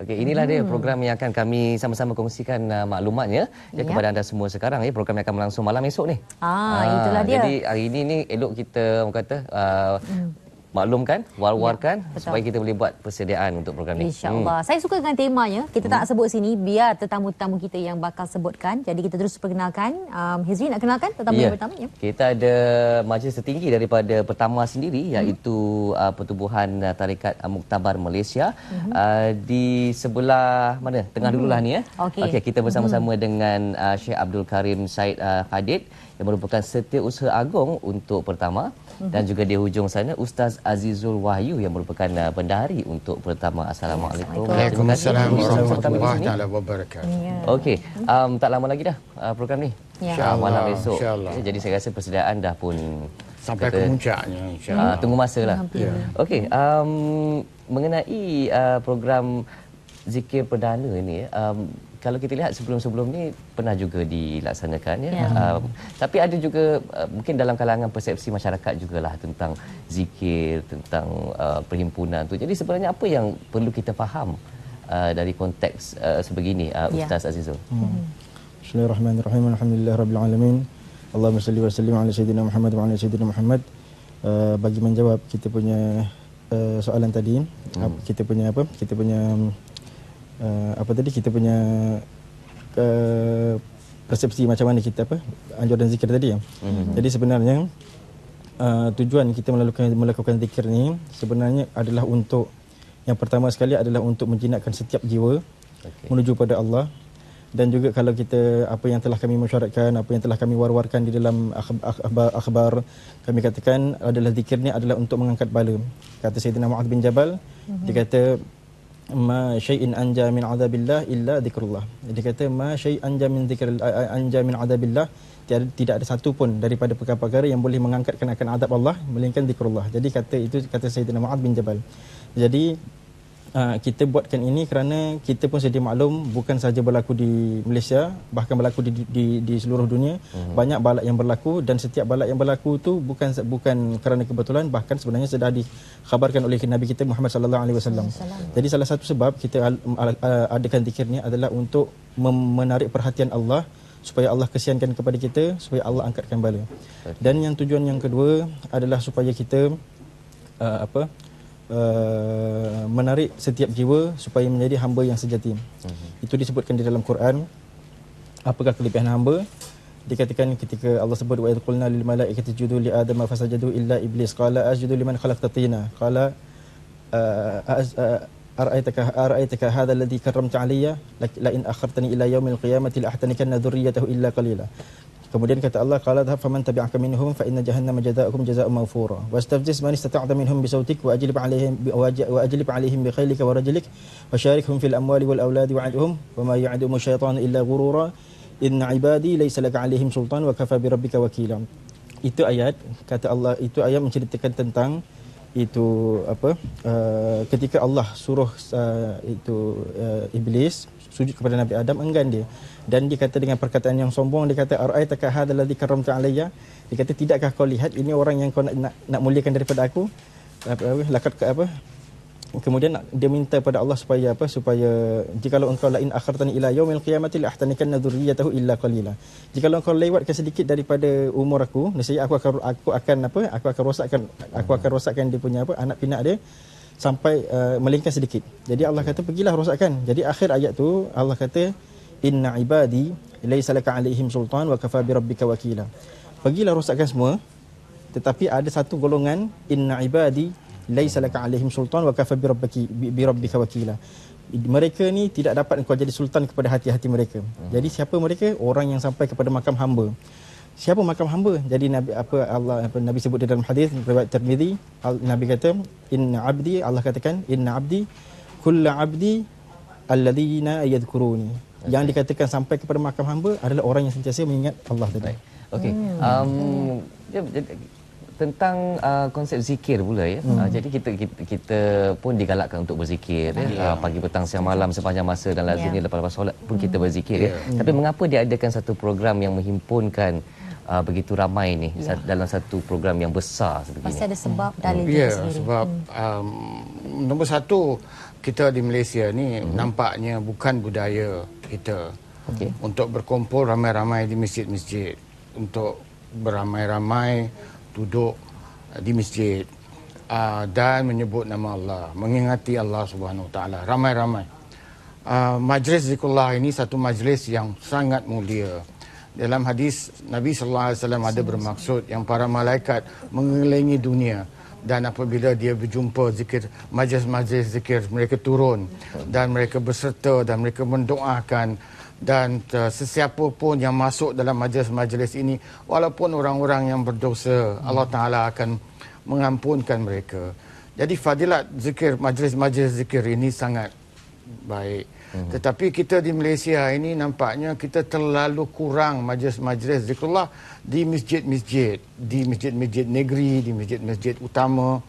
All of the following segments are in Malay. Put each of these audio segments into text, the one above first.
Okey, inilah dia program yang akan kami sama-sama kongsikan uh, maklumatnya ya, Ya. kepada anda semua sekarang ya. Program yang akan berlangsung malam esok ni. Ah, itulah dia. Jadi hari ini ni elok kita orang kata uh, maklumkan, war-warkan Ya, betul. supaya kita boleh buat persediaan untuk program ni. InsyaAllah. Hmm. Saya suka dengan temanya. Kita tak sebut sini biar tetamu-tetamu kita yang bakal sebutkan. Jadi kita terus perkenalkan. Um, Hizri nak kenalkan tetamu Ya. yang pertama? Ya. Kita ada majlis tertinggi daripada pertama sendiri Hmm. iaitu uh, Pertubuhan uh, Tarikat uh, Muktabar Malaysia Hmm. uh, di sebelah mana? Tengah dululah ni ya. Okey. Okey, kita bersama-sama dengan uh, Syekh Abdul Karim Said uh, Hadid yang merupakan setiausaha agung untuk pertama dan juga di hujung sana Ustaz Azizul Wahyu yang merupakan uh, bendahari untuk pertama. Assalamualaikum. Waalaikumsalam warahmatullahi taala wabarakatuh. Okey, um, tak lama lagi dah uh, program ni. Ya. Ah, malam InsyaAllah, esok. insyaAllah. Ya, jadi saya rasa persediaan dah pun Sampai kata- ke puncaknya Ah, insya-Allah. tunggu masa lah. Ya. Okey, um, mengenai uh, program zikir perdana ini, um, kalau kita lihat sebelum-sebelum ni pernah juga dilaksanakan ya. Ya. Um, tapi ada juga uh, mungkin dalam kalangan persepsi masyarakat jugalah tentang zikir, tentang uh, perhimpunan tu. Jadi sebenarnya apa yang perlu kita faham uh, dari konteks uh, sebegini uh, Ya. Ustaz Azizul? Bismillahirrahmanirrahim. Alhamdulillah rabbil alamin. Allahumma salli wa sallim ala sayyidina Muhammad wa ala sayyidina Muhammad. Uh, bagi menjawab kita punya uh, soalan tadi, hmm. kita punya apa? Kita punya uh, apa tadi? Kita punya uh, persepsi macam mana kita apa? Anjuran zikir tadi ya. Hmm. Jadi sebenarnya uh, tujuan kita melakukan melakukan zikir ni sebenarnya adalah untuk yang pertama sekali adalah untuk menjinakkan setiap jiwa Okey. menuju pada Allah dan juga kalau kita apa yang telah kami mesyuaratkan apa yang telah kami war-warkan di dalam akhbar, akhbar, kami katakan adalah zikir ni adalah untuk mengangkat bala kata Sayyidina Mu'adh bin Jabal mm-hmm. dia kata ma syai'in anja min adabillah illa zikrullah dia kata ma syai'in anja min zikr anja min adabillah tiada, tidak ada satu pun daripada perkara-perkara yang boleh mengangkatkan akan adab Allah melainkan zikrullah jadi kata itu kata Sayyidina Mu'adh bin Jabal. Jadi Uh, kita buatkan ini kerana kita pun sedia maklum bukan saja berlaku di Malaysia bahkan berlaku di di, di seluruh dunia uh-huh. banyak balak yang berlaku dan setiap balak yang berlaku tu bukan bukan kerana kebetulan bahkan sebenarnya sudah dikhabarkan oleh Nabi kita Muhammad sallallahu alaihi wasallam. Jadi salah satu sebab kita adakan zikir ni adalah untuk mem- menarik perhatian Allah supaya Allah kesiankan kepada kita supaya Allah angkatkan bala. Dan yang tujuan yang kedua adalah supaya kita uh, apa uh, menarik setiap jiwa supaya menjadi hamba yang sejati. Uh-huh. Itu disebutkan di dalam Quran. Apakah kelebihan hamba? Dikatakan ketika Allah sebut wa qulna lil malaikati isjudu li adama fasajadu illa iblis qala asjudu liman khalaqta tina qala ara'aitaka ara'aitaka hadha alladhi karramta alayya la in akhartani ila yaumil qiyamati la ahtanikanna dhurriyyatahu illa qalila Kemudian kata Allah qala faman tabi'aka minhum fa inna jahannama jazaa'ukum jazaa'un mawfura. Wastafziz man istata'ta minhum bi sautik wa ajlib 'alaihim wa ajlib 'alaihim bi khaylika wa rajlik wa syarikhum fil amwali wal auladi wa'idhum wa ma ya'dumu syaitanu illa ghurura. Inna 'ibadi laysa laka 'alaihim sultan wa kafa bi rabbika wakila. Itu ayat kata Allah itu ayat menceritakan tentang itu apa uh, ketika Allah suruh uh, itu uh, iblis sujud kepada Nabi Adam enggan dia. Dan dia kata dengan perkataan yang sombong dia kata ara'aitaka hadzal ladzi karramta alayya? Dia kata tidakkah kau lihat ini orang yang kau nak nak, nak muliakan daripada aku? Apa apa lakat apa kemudian dia minta pada Allah supaya apa? Supaya jikalau engkau la in akhartani ila yaumil qiyamati la ahtanikanna dzurriyyatahu illa qalila. Jikalau engkau lewatkan sedikit daripada umur aku nescaya aku akan aku akan apa? Aku akan rosakkan aku akan rosakkan dia punya apa? Anak pinak dia sampai uh, melingkar sedikit. Jadi Allah kata pergilah rosakkan. Jadi akhir ayat tu Allah kata inna ibadi laysa laka alaihim sultan wa kafa bi rabbika wakila. Pergilah rosakkan semua tetapi ada satu golongan inna ibadi laisa laka alaihim sultan wa kafa bi rabbiki bi rabbika wakila mereka ni tidak dapat engkau jadi sultan kepada hati-hati mereka. Hmm. Jadi siapa mereka? Orang yang sampai kepada makam hamba. Siapa makam hamba? Jadi Nabi apa Allah apa Nabi sebut dalam hadis riwayat Tirmizi, Nabi kata inna abdi Allah katakan inna abdi kullu abdi alladhina yadhkuruni. Okay. Yang dikatakan sampai kepada makam hamba adalah orang yang sentiasa mengingat Allah tadi. Okey. Um, ya, jadi, tentang uh, konsep zikir pula ya. Hmm. Uh, jadi kita, kita kita pun digalakkan untuk berzikir ya. Uh, pagi petang siang malam sepanjang masa dan lazimnya Yeah. lepas-lepas solat pun kita berzikir ya. Yeah. Tapi mengapa dia adakan satu program yang menghimpunkan uh, begitu ramai ni Ya. sa- dalam satu program yang besar seperti Pasti ini. ada sebab dalil Ya, juga sendiri. sebab um, nombor satu kita di Malaysia ni Mhm. nampaknya bukan budaya kita Okey. untuk berkumpul ramai-ramai di masjid-masjid, untuk beramai-ramai duduk uh, di masjid uh, dan menyebut nama Allah, mengingati Allah Subhanahu Wa Taala ramai-ramai. Uh, majlis zikrullah ini satu majlis yang sangat mulia. Dalam hadis Nabi sallallahu alaihi wasallam ada bermaksud yang para malaikat mengelilingi dunia dan apabila dia berjumpa zikir majlis-majlis zikir mereka turun dan mereka berserta dan mereka mendoakan dan uh, sesiapa pun yang masuk dalam majlis-majlis ini walaupun orang-orang yang berdosa Allah Taala akan mengampunkan mereka. Jadi fadilat zikir majlis-majlis zikir ini sangat baik. Mm-hmm. Tetapi kita di Malaysia ini nampaknya kita terlalu kurang majlis-majlis zikrullah di masjid-masjid, di masjid-masjid negeri, di masjid-masjid utama.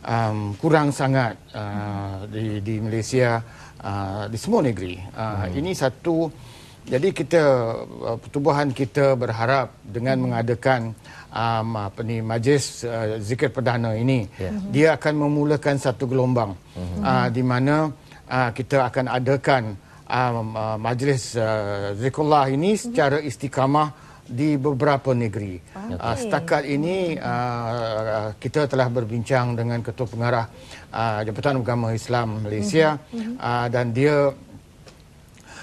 Um, kurang sangat uh, di, di Malaysia, uh, di semua negeri. Uh, mm-hmm. Ini satu, jadi kita, uh, pertubuhan kita berharap dengan mm-hmm. mengadakan um, apa ni majlis uh, zikir perdana ini, Yeah. mm-hmm. dia akan memulakan satu gelombang mm-hmm. uh, di mana uh, kita akan adakan um, uh, majlis uh, zikrullah ini secara istiqamah di beberapa negeri. Okay. Uh, setakat ini uh, kita telah berbincang dengan Ketua Pengarah uh, Jabatan Agama Islam Malaysia mm-hmm. uh, dan dia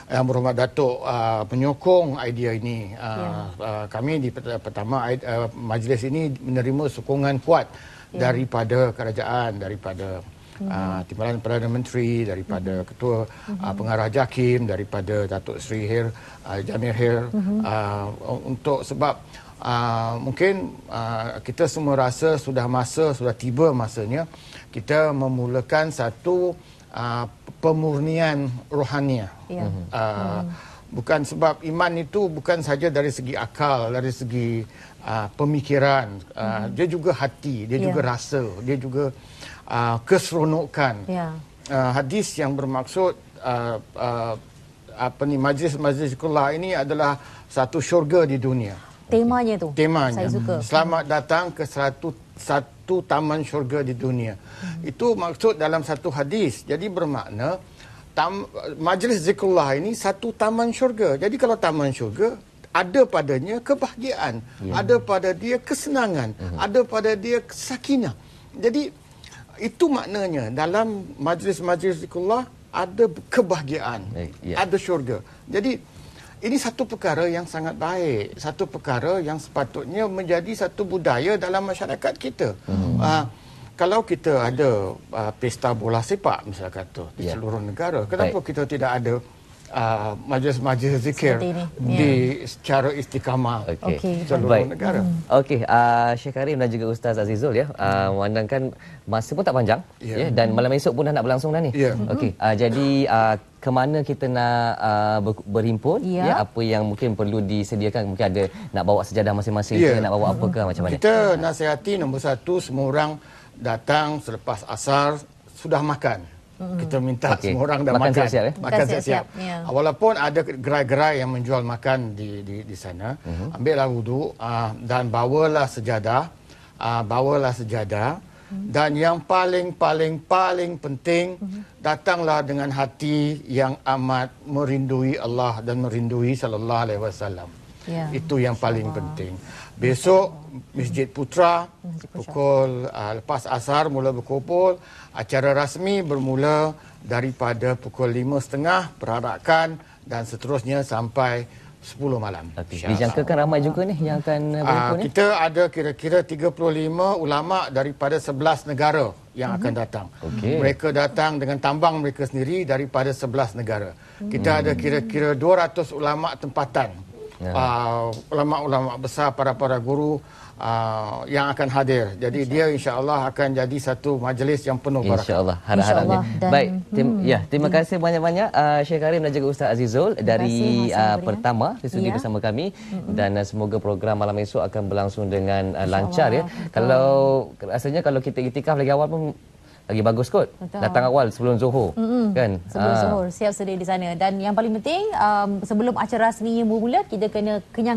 yang berhormat Datuk uh, penyokong idea ini. Uh, yeah. uh, kami di pert- pertama uh, majlis ini menerima sokongan kuat yeah. daripada kerajaan, daripada uh, Timbalan Perdana Menteri, daripada Ketua uh, Pengarah JAKIM, daripada Datuk Seri Hir uh, Jamil Hir. Uh, untuk sebab uh, mungkin uh, kita semua rasa sudah masa sudah tiba masanya kita memulakan satu uh, pemurnian rohaniah. Ya. Uh, bukan sebab iman itu bukan saja dari segi akal, dari segi uh, pemikiran, uh, dia juga hati, dia Ya. juga rasa, dia juga uh, keseronokan. Ya. Uh, hadis yang bermaksud uh, uh, apa ni majlis-majlis zikrullah ini adalah satu syurga di dunia. Temanya tu. Temanya. Saya suka. Selamat datang ke satu satu taman syurga di dunia. Hmm. Itu maksud dalam satu hadis. Jadi bermakna tam, majlis zikrullah ini satu taman syurga. Jadi kalau taman syurga ada padanya kebahagiaan, yeah. ada pada dia kesenangan, uh-huh. ada pada dia sakinah. Jadi itu maknanya dalam majlis-majlis zikrullah ada kebahagiaan, Eh, ya. ada syurga. Jadi ini satu perkara yang sangat baik, satu perkara yang sepatutnya menjadi satu budaya dalam masyarakat kita. Hmm. Uh, kalau kita ada uh, pesta bola sepak misalnya kata di Ya. seluruh negara, kenapa Baik. kita tidak ada uh, majlis-majlis zikir di secara istiqamah Okey. Okey. seluruh Baik. negara? Okey, uh, Syekh Karim dan juga Ustaz Azizul ya, uh, memandangkan masa pun tak panjang Ya. ya dan malam esok pun dah nak berlangsung dah ni. Ya. Okey, uh, jadi uh, ke mana kita nak uh, ber- berhimpun Ya. ya apa yang mungkin perlu disediakan mungkin ada nak bawa sejadah masing-masing Ya. ke nak bawa apa ke macam mana? Kita nasihati nombor satu semua orang datang selepas asar sudah makan. Kita minta Okey. semua orang dah Makan makan. siap-siap, eh? Makan siap-siap. ya. Walaupun ada gerai-gerai yang menjual makan di di di sana, uh-huh. ambillah wuduk uh, dan bawalah sejadah, uh, bawalah sejadah uh-huh. dan yang paling paling paling penting uh-huh. datanglah dengan hati yang amat merindui Allah dan merindui sallallahu alaihi wasallam. Ya. Itu yang paling penting. Besok Masjid Putra pukul uh, lepas asar mula berkumpul. Acara rasmi bermula daripada pukul 5.30 perarakan dan seterusnya sampai 10 malam. InsyaAllah. dijangkakan ramai juga ni yang akan uh, Ah, berhimpun ni. kita ada kira-kira 35 ulama daripada 11 negara yang akan datang. Okey. Mereka datang dengan tambang mereka sendiri daripada 11 negara. Kita ada kira-kira 200 ulama tempatan. Ya. Uh, ulama-ulama besar para-para guru uh, yang akan hadir. Jadi dia insya-Allah akan jadi satu majlis yang penuh barakah. InsyaAllah harap-harapnya. Dan- Baik, tim, ya, terima kasih banyak-banyak uh, Syekh Karim dan juga Ustaz Azizul kasih dari masa uh, pertama di studi Ya. bersama kami dan uh, semoga program malam esok akan berlangsung dengan uh, lancar ya. Betul. Kalau rasanya kalau kita itikaf lagi awal pun lagi bagus kot. Betul. Datang awal sebelum Zuhur kan. Sebelum Ah. zuhur siap sedia di sana dan yang paling penting um, sebelum acara rasminya bermula kita kena kenyang